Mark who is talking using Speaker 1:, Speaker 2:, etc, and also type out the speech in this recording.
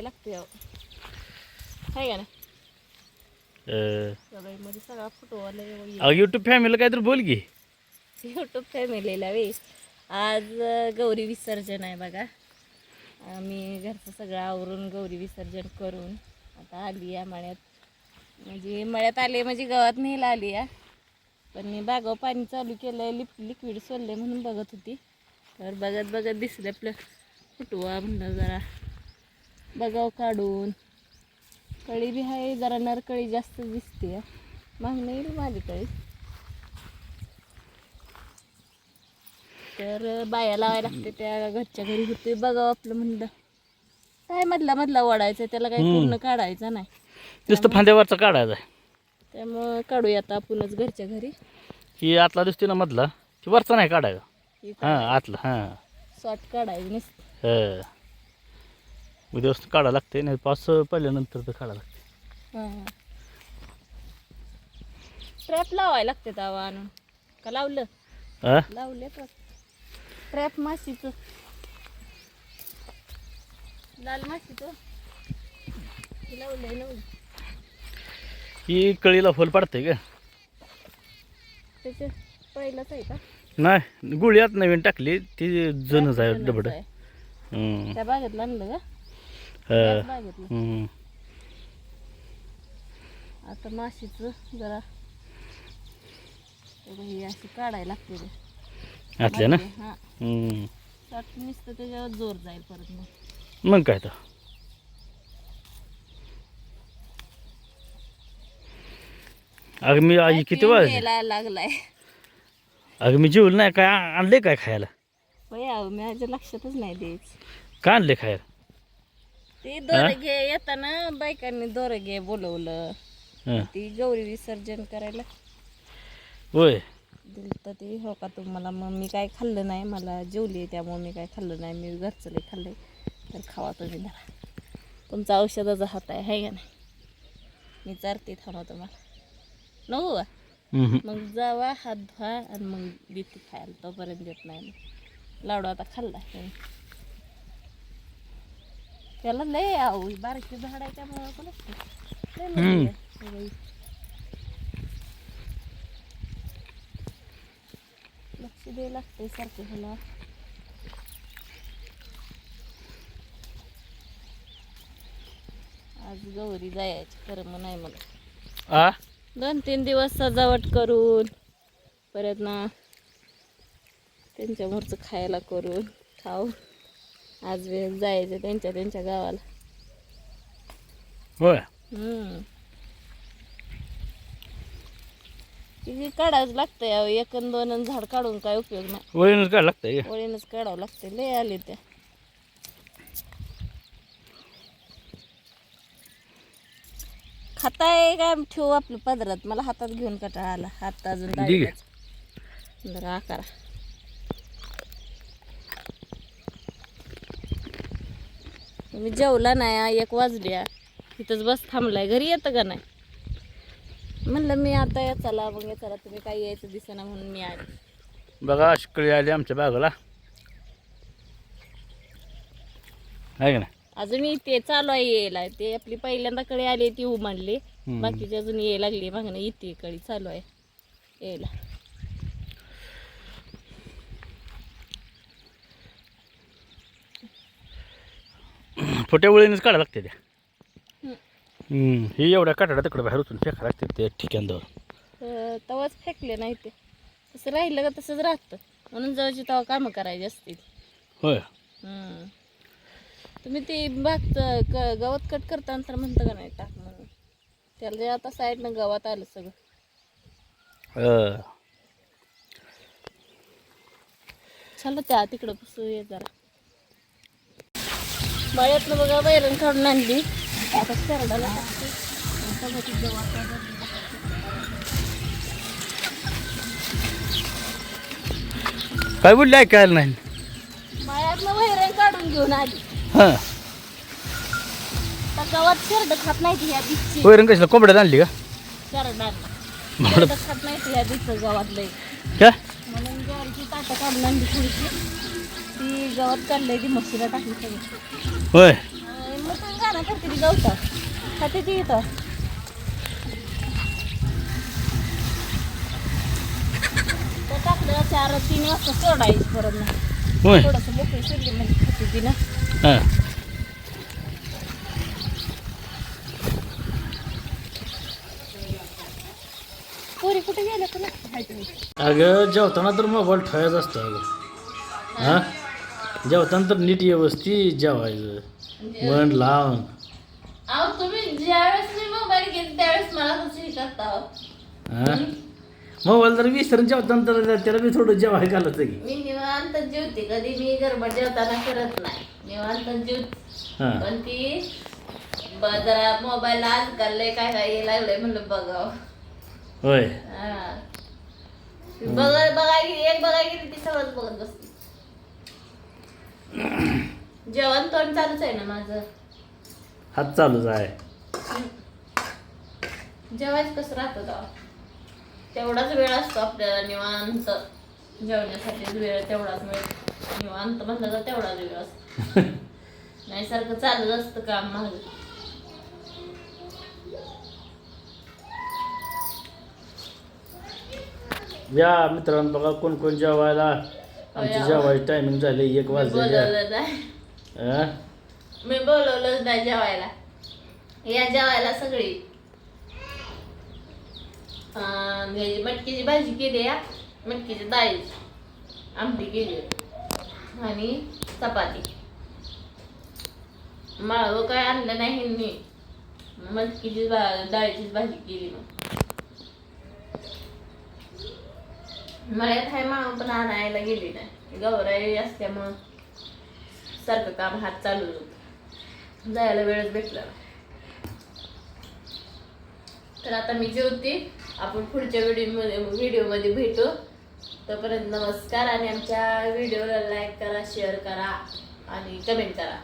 Speaker 1: लावायला लागते अहो. हाय का ना
Speaker 2: अं,
Speaker 1: मध्ये सगळा फुटवाला
Speaker 2: अहो युट्यूब फॅमिलीला काहीतरी बोल की.
Speaker 1: युट्यूब फॅमिलीला वे आज गौरी विसर्जन आहे बघा. आम्ही घरचं सगळं आवरून गौरी विसर्जन करून आता आली या मळ्यात. म्हणजे मळ्यात आले म्हणजे गावात नेला आली या पण मी बागाव पाणी चालू केलं लिप लिक्विड सोडले म्हणून बघत होती. तर बघत बघत दिसले आपलं. फुटवा म्हणलं जरा. बघाव काढून. कळी बी आहे जरा नरकळी जास्त दिसते मागणं येईल माझी कळी. तर बाया लावायला लागते त्या घरच्या घरी होते बघावं आपलं म्हणलं. काय मधला मधला ओढायचं त्याला काही. पूर्ण काढायचं नाही.
Speaker 2: नुसतं फांद्यावरचा काढायचा आहे.
Speaker 1: त्यामुळं काढूया आता आपणच घरच्या घरी.
Speaker 2: ही आतला दिसते ना मधला की वरचा नाही काढायचा.
Speaker 1: ही
Speaker 2: हां आतला हां.
Speaker 1: शॉर्ट काढायचं नुसतं.
Speaker 2: हं. उद्या काढावं लागते नाही पाऊस पडल्यानंतर तर काढावं लागते.
Speaker 1: ट्रॅप लावायला लागते तवा आणून. का लावलं?
Speaker 2: हा
Speaker 1: लावले ट्रॅप माशीचं लाल माशीचं लावलंय ना
Speaker 2: ही कळीला फुल पडते का
Speaker 1: त्याचे पहिलंच आहे का?
Speaker 2: नाही गुळी आत नवीन टाकली ती जणच आहे डबड.
Speaker 1: त्या बागेतलं आणलं का
Speaker 2: हम्म.
Speaker 1: आता माशीचं जरा बघा ही अशी काढायला लागते ते.
Speaker 2: आतल्या ना?
Speaker 1: हा.
Speaker 2: हम्म.
Speaker 1: शॉर्ट नुसतं त्याच्यावर जोर जाईल परत मग.
Speaker 2: मग काय तर. अगं मी आई किती वाजले
Speaker 1: यायला लागलाय.
Speaker 2: अगं मी जेवलं नाही काय आणले काय खायला?
Speaker 1: होय अहो माझ्या लक्षातच नाही द्यायचं.
Speaker 2: का आणले खायला?
Speaker 1: ते दोरं घे येताना बायकांनी दोरं घे बोलवलं.
Speaker 2: हं.
Speaker 1: ती गौरी विसर्जन करायला
Speaker 2: होय.
Speaker 1: तर ते हो का तुम्हाला? मग मी काय खाल्लं नाही मला जेवली त्यामुळे मी काय खाल्लं नाही. मी घरचं लई खाल्लंय. तर खावा तुम्ही धरा तुमचा औषधाचा हात आहे हाय का नाही? मी चारते थांबा तुम्हाला. नको का?
Speaker 2: हम्म.
Speaker 1: मग जावा हात धुवा आणि मग देते खायला. तोपर्यंत देत नाही लाडू आता खाल्ला. त्याला लय आऊ बारकी झाड आहे त्यामुळे पण असते.
Speaker 2: हम्म.
Speaker 1: आहे सगळी. लक्ष द्यायला लागते सारखं ह्याला आज गौरी जायची खरं मग नाही मला
Speaker 2: आ
Speaker 1: दोन तीन दिवस सजावट करून परत ना त्यांच्या खायला करून खाऊ आज वेळ जायचं त्यांच्या त्यांच्या गावाला
Speaker 2: होय
Speaker 1: हम्म. ती काढावंच लागतंय अहो एक अन दोन अन झाड काढून काय उपयोग नाही
Speaker 2: वळीनच काय लागतंय?
Speaker 1: वळीनच काढावं लागते लय आले त्या खाताय काय ठेवू आपलं पदरात मला हातात घेऊन कटाळा आला हात अजून
Speaker 2: दे गे.
Speaker 1: डाळीलाच. जरा आकारा तुम्ही जेवला नाही एक वाजल्या इथंच बस थांबलाय. घरी येतं का नाही? म्हणलं मी आता या चला मग या चला. तुम्ही काही यायचं दिसेना म्हणून मी आले.
Speaker 2: बघा अशी कळी आली आमच्या बागाला. आहे का नाही?
Speaker 1: अजून ते चालू आहे यायला. ते आपली पहिल्यांदा कळी आली ती उमांडली
Speaker 2: हम्म.
Speaker 1: बाकीची अजून यायला लागली. मागणं इथे कळी चालू आहे यायला.
Speaker 2: फोट्या वळीनच काढावं लागते त्या. हे एवढ्या काटाड्या तिकडे बाहेर उचलून फेका लागते ते ठिकाणदावर
Speaker 1: तर तवाच फेकले नाही ते. तसं राहिलं का तसंच राहतं. म्हणून जवळची तवा कामं करायची असतील.
Speaker 2: होय.
Speaker 1: तुम्ही ते क गवत कट करताना तर म्हणतं का नाही टाक म्हणून. त्याला जे आता साईडनं गवत आलं सगळं. चला त्या तिकडं पुसू ये जरा. मळ्यातनं बघा वैरण काढून आणली. आता टाकते.
Speaker 2: काय बोलले ऐकायला नाही.
Speaker 1: मळ्यातनं वैरण काढून घेऊन आली.
Speaker 2: हां.
Speaker 1: तर शेरड खात नाही ह्या बीचची
Speaker 2: वैरण कशाला कोंबड्यात आणली का?
Speaker 1: शेरड खात नाही ह्या बीचचं गव्हात लई
Speaker 2: काय
Speaker 1: म्हणून ज्वारीची ताटं काढून आणली थोडीशी. ती गवत काढली ती टाकली सगळी
Speaker 2: होय.
Speaker 1: मग गाणं करते ती गवता खाते ती इथं तर टाकलं चार तीन वाजता सोडायची परत ना
Speaker 2: होय.
Speaker 1: थोडंसं मोकळी सोडली म्हणजे खाते ती ना
Speaker 2: हां.
Speaker 1: पोरी कुठे गेल्या? तुला हाय तुम्ही
Speaker 2: अगं जेवताना तर मोबाईल ठेवायचा असतो अगं. हां? जेवताना तर नीट व्यवस्थित जेवायचं. मन लावून
Speaker 1: अहो तुम्ही ज्यावेळेस मी मोबाईल घेते त्यावेळेस मला कसं हो? हां?
Speaker 2: मोबाईल जर विसरून जेवताना तर त्याला मी थोडं जेवाय घालायचं की.
Speaker 1: मी निवांत जेवते कधी मी गरबा जेवताना करत नाही. निवांत जेवते.
Speaker 2: हां.
Speaker 1: पण ती ब- जरा मोबाईल आजकाल लय काय काय यायला लागलंय म्हणलं बघावं.
Speaker 2: होय.
Speaker 1: हा. बघा बघाय गेली एक बघाय गेली ती सगळंच बघत बसते. जेवण तोंड चालूच आहे ना माझं.
Speaker 2: हात चालूच आहे.
Speaker 1: जेवायच कसं राहतं तेव्हा? तेवढाच वेळ असतो आपल्याला निवांत. जेवण्यासाठी वेळ तेवढाच वेळ. निवांत म्हणलं तर तेवढाच वेळ असतो. नाही सारखं चालत असतं काम माझं.
Speaker 2: या मित्रांनो बघा कोण कोण जेवायला. आमची
Speaker 1: या.
Speaker 2: जेवायची टायमिंग झाली एक
Speaker 1: मी
Speaker 2: वाजले
Speaker 1: बोलवलं नाही मी बोलवलंच नाही जेवायला. या जेवायला सगळी. ह्याची मटकीची भाजी केली या मटकीची डाळी आमटी केली. आणि चपाती. माळव काय आणलं नाही मी मटकीची डाळीचीच भाजी केली मग. मळ्यात हाय माळव पण आणायला गेली नाही. गौराई असल्यामुळं. सारखं काम हात चालू होतं. जायला वेळच भेटला तर आता मी जेवते. आपण पुढच्या व्हिडिओमध्ये व्हिडिओमध्ये भेटू. तोपर्यंत नमस्कार आणि आमच्या व्हिडिओला लाईक करा शेअर करा आणि कमेंट करा.